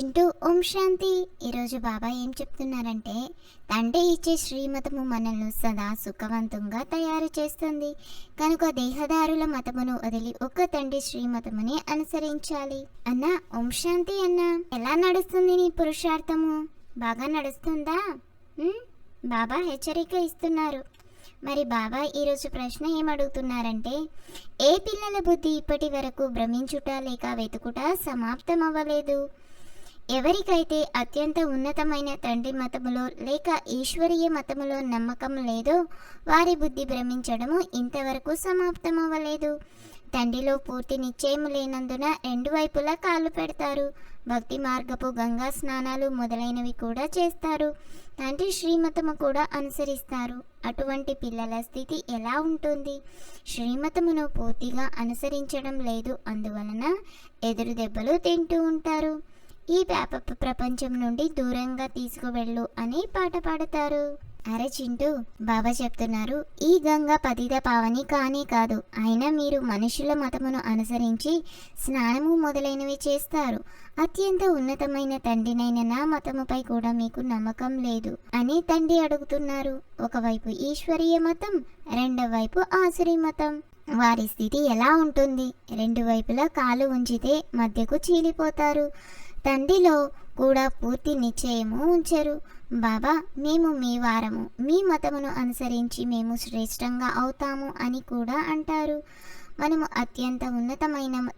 చింటూ ఓం శాంతి. ఈరోజు బాబా ఏం చెప్తున్నారంటే తండ్రి ఇచ్చే శ్రీమతము మనల్ని సదా సుఖవంతంగా తయారు చేస్తుంది. కనుక దేహదారుల మతమును వదిలి ఒక్క తండ్రి శ్రీమతముని అనుసరించాలి. అన్న ఓం శాంతి అన్న. ఎలా నడుస్తుంది నీ పురుషార్థము? బాగా నడుస్తుందా? బాబా హెచ్చరిక ఇస్తున్నారు. మరి బాబా ఈరోజు ప్రశ్న ఏమడుగుతున్నారంటే ఏ పిల్లల బుద్ధి ఇప్పటి వరకు భ్రమించుట లేక వెతుకుట సమాప్తం అవ్వలేదు ఎవరికైతే అత్యంత ఉన్నతమైన తండ్రి మతములో లేక ఈశ్వరీయ మతములో నమ్మకం లేదో వారి బుద్ధి భ్రమించడము ఇంతవరకు సమాప్తమవ్వలేదు. తండ్రిలో పూర్తి నిశ్చయం లేనందున రెండు వైపులా కాళ్ళు పెడతారు. భక్తి మార్గపు గంగా స్నానాలు మొదలైనవి కూడా చేస్తారు. తండ్రి శ్రీమతము కూడా అనుసరిస్తారు. అటువంటి పిల్లల స్థితి ఎలా ఉంటుంది? శ్రీమతమును పూర్తిగా అనుసరించడం లేదు. అందువలన ఎదురు దెబ్బలు తింటూ ఉంటారు. ఈ వ్యాప ప్రపంచం నుండి దూరంగా తీసుకువెళ్ళు అని పాట పాడతారు. అరే చింటూ బాబా చెప్తున్నారు ఈ గంగ పతిత పావని కానే కాదు. అయినా మీరు మనుషుల మతమును అనుసరించి స్నానము మొదలైనవి చేస్తారు. అత్యంత ఉన్నతమైన తండ్రినైన నా మతముపై కూడా మీకు నమ్మకం లేదు అని తండ్రి అడుగుతున్నారు. ఒకవైపు ఈశ్వరీయ మతం రెండవ వైపు ఆసురీ మతం. వారి స్థితి ఎలా ఉంటుంది? రెండు వైపులా కాలు ఉంచితే మధ్యకు చీలిపోతారు. తండ్రిలో కూడా పూర్తి నిశ్చయము ఉంచరు. బాబా మేము మీ వారము. మీ మతమును అనుసరించి మేము శ్రేష్టంగా అవుతాము అని కూడా అంటారు. మనము అత్యంత ఉన్నతమైన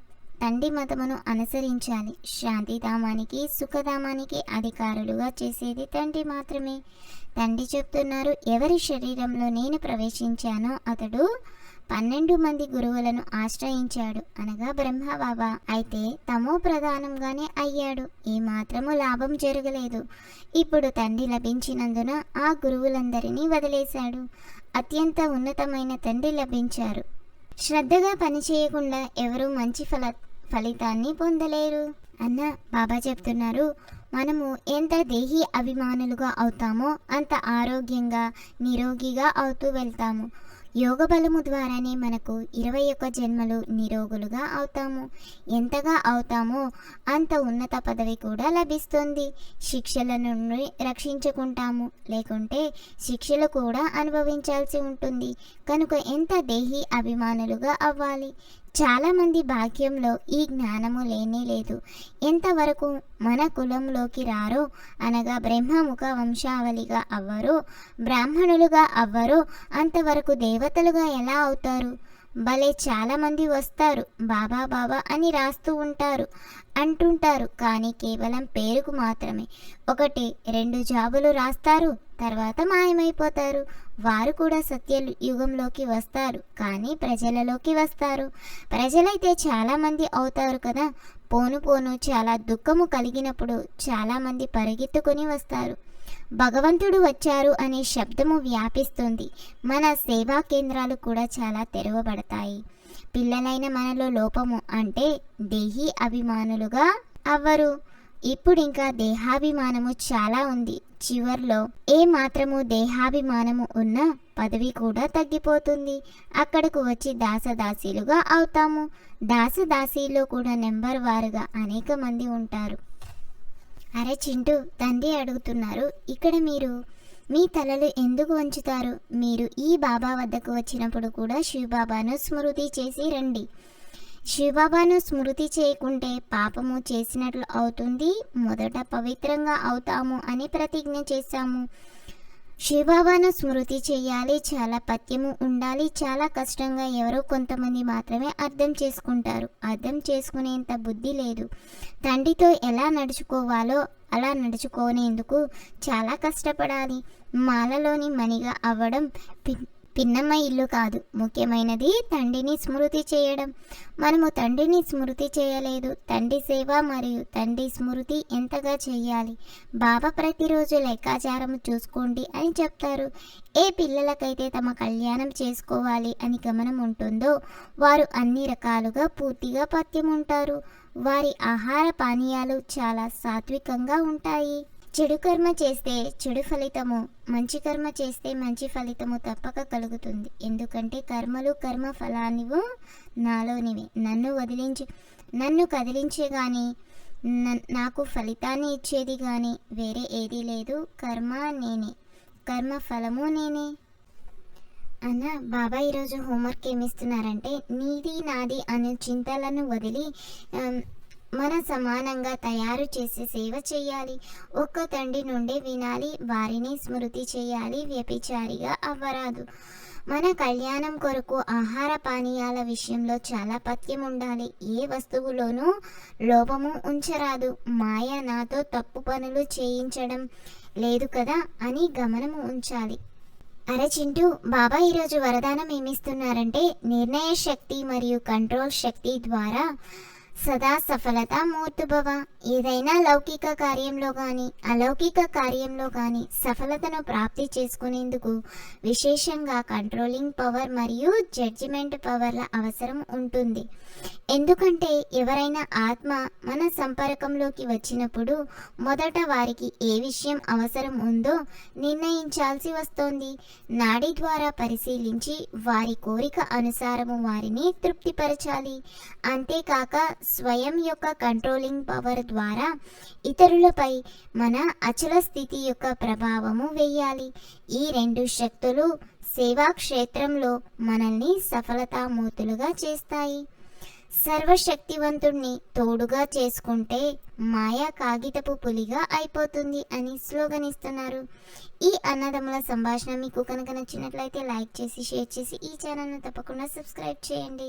తండ్రి మతమును అనుసరించాలి. శాంతిధామానికి సుఖధామానికి అధికారులుగా చేసేది తండ్రి మాత్రమే. తండ్రి చెప్తున్నారు ఎవరి శరీరంలో నేను ప్రవేశించానో అతడు పన్నెండు మంది గురువులను ఆశ్రయించాడు. అనగా బ్రహ్మబాబా. అయితే తమో ప్రధానంగానే అయ్యాడు. ఏ మాత్రము లాభం జరగలేదు. ఇప్పుడు తండ్రి లభించినందున ఆ గురువులందరినీ వదిలేశాడు. అత్యంత ఉన్నతమైన తండ్రి లభించారు. శ్రద్ధగా పనిచేయకుండా ఎవరూ మంచి ఫల ఫలితాన్ని పొందలేరు. అన్న బాబా చెప్తున్నారు మనము ఎంత దేహి అభిమానులుగా అవుతామో అంత ఆరోగ్యంగా నిరోగిగా అవుతూ వెళ్తాము. యోగ బలము ద్వారానే మనకు ఇరవై ఒక్క జన్మలు నిరోగులుగా అవుతాము. ఎంతగా అవుతామో అంత ఉన్నత పదవి కూడా లభిస్తుంది. శిక్షల నుండి రక్షించుకుంటాము. లేకుంటే శిక్షలు కూడా అనుభవించాల్సి ఉంటుంది. కనుక ఎంత దేహి అభిమానులుగా అవ్వాలి? చాలామంది భాగ్యంలో ఈ జ్ఞానము లేనే లేదు. ఎంతవరకు మన కులంలోకి రారో అనగా బ్రహ్మముఖ వంశావళిగా అవ్వరో బ్రాహ్మణులుగా అవ్వరో అంతవరకు దేవతలుగా ఎలా అవుతారు? భలే చాలామంది వస్తారు బాబా బాబా అని రాస్తూ ఉంటారు అంటుంటారు కానీ కేవలం పేరుకు మాత్రమే. ఒకటి రెండు జాబులు రాస్తారు తర్వాత మాయమైపోతారు. వారు కూడా సత్య యుగంలోకి వస్తారు కానీ ప్రజలలోకి వస్తారు. ప్రజలైతే చాలామంది అవుతారు కదా. పోను పోను చాలా దుఃఖము కలిగినప్పుడు చాలామంది పరిగెత్తుకొని వస్తారు. భగవంతుడు వచ్చారు అనే శబ్దము వ్యాపిస్తుంది. మన సేవా కేంద్రాలు కూడా చాలా తెరవబడతాయి. పిల్లలైన మనలో లోపము అంటే దేహి అభిమానులుగా అవ్వరు. ఇప్పుడు ఇంకా దేహాభిమానము చాలా ఉంది. చివర్లో ఏ మాత్రము దేహాభిమానము ఉన్నా పదవి కూడా తగ్గిపోతుంది. అక్కడకు వచ్చి దాసదాసీలుగా అవుతాము. దాసదాసీలో కూడా నెంబర్ వారుగా అనేక మంది ఉంటారు. అరే చింటూ తండ్రి అడుగుతున్నారు ఇక్కడ మీరు మీ తలలు ఎందుకు వంచుతారు? మీరు ఈ బాబా వద్దకు వచ్చినప్పుడు కూడా శివబాబాను స్మృతి చేసి రండి. శివబాబాను స్మృతి చేయకుంటే పాపము చేసినట్లు అవుతుంది మొదట పవిత్రంగా అవుతాము అని ప్రతిజ్ఞ చేశాము. శివబాబాను స్మృతి చేయాలి చాలా పథ్యము ఉండాలి చాలా కష్టంగా ఎవరో కొంతమంది మాత్రమే అర్థం చేసుకుంటారు. అర్థం చేసుకునేంత బుద్ధి లేదు. తండ్రితో ఎలా నడుచుకోవాలో అలా నడుచుకోనేందుకు చాలా కష్టపడాలి. మాలలోని మణిగా అవ్వడం పి- పిన్నమ్మ ఇల్లు కాదు. ముఖ్యమైనది తండ్రిని స్మృతి చేయడం. మనము తండ్రిని స్మృతి చేయలేదు. తండ్రి సేవ మరియు తండ్రి స్మృతి ఎంతగా చేయాలి? బాబా ప్రతిరోజు లెక్కాచారం చూసుకోండి అని చెప్తారు. ఏ పిల్లలకైతే తమ కళ్యాణం చేసుకోవాలి అని గమనం ఉంటుందో వారు అన్ని రకాలుగా పూర్తిగా పత్యం ఉంటారు వారి ఆహార పానీయాలు చాలా సాత్వికంగా ఉంటాయి. చెడు కర్మ చేస్తే చెడు ఫలితము మంచి కర్మ చేస్తే మంచి ఫలితము తప్పక కలుగుతుంది. ఎందుకంటే కర్మలు కర్మ ఫలానివు నాలోనివి. నన్ను వదిలించి నన్ను కదిలించే కానీ నాకు ఫలితాన్ని ఇచ్చేది కానీ వేరే ఏదీ లేదు. కర్మ నేనే. కర్మ ఫలము నేనే. అన్న బాబా ఈరోజు హోంవర్క్ ఏమిస్తున్నారంటే నీది నాది అనే చింతలను వదిలి మన సమానంగా తయారు చేసి సేవ చేయాలి. ఒక్క తండ్రి నుండి వినాలి వారిని స్మృతి చేయాలి వ్యభిచారిగా అవ్వరాదు. మన కళ్యాణం కొరకు ఆహార పానీయాల విషయంలో చాలా పథ్యం ఉండాలి. ఏ వస్తువులోనూ లోపము ఉంచరాదు. మాయ నాతో తప్పు పనులు చేయించడం లేదు కదా అని గమనము ఉంచాలి. అరే చింటూ బాబా ఈరోజు వరదానం ఏమిస్తున్నారంటే నిర్ణయ శక్తి మరియు కంట్రోల్ శక్తి ద్వారా సదా సఫలత మూర్తుభవ ఏదైనా లౌకిక కార్యంలో కానీ అలౌకిక కార్యంలో కానీ సఫలతను ప్రాప్తి చేసుకునేందుకు విశేషంగా కంట్రోలింగ్ పవర్ మరియు జడ్జిమెంట్ పవర్ల అవసరం ఉంటుంది. ఎందుకంటే ఎవరైనా ఆత్మ మన సంపర్కంలోకి వచ్చినప్పుడు మొదట వారికి ఏ విషయం అవసరం ఉందో నిర్ణయించాల్సి వస్తోంది. నాడి ద్వారా పరిశీలించి వారి కోరిక అనుసారము వారిని తృప్తిపరచాలి. అంతేకాక స్వయం యొక్క కంట్రోలింగ్ పవర్ ద్వారా ఇతరులపై మన అచల స్థితి యొక్క ప్రభావము వేయాలి. ఈ రెండు శక్తులు సేవా క్షేత్రంలో మనల్ని సఫలతామూతులుగా చేస్తాయి. సర్వశక్తివంతుణ్ణి తోడుగా చేసుకుంటే మాయా కాగితపు పులిగా అయిపోతుంది అని స్లోగన్ ఇస్తున్నారు ఈ అన్నదమ్ముల సంభాషణ మీకు కనుక నచ్చినట్లయితే లైక్ చేసి షేర్ చేసి ఈ ఛానల్ను తప్పకుండా సబ్స్క్రైబ్ చేయండి.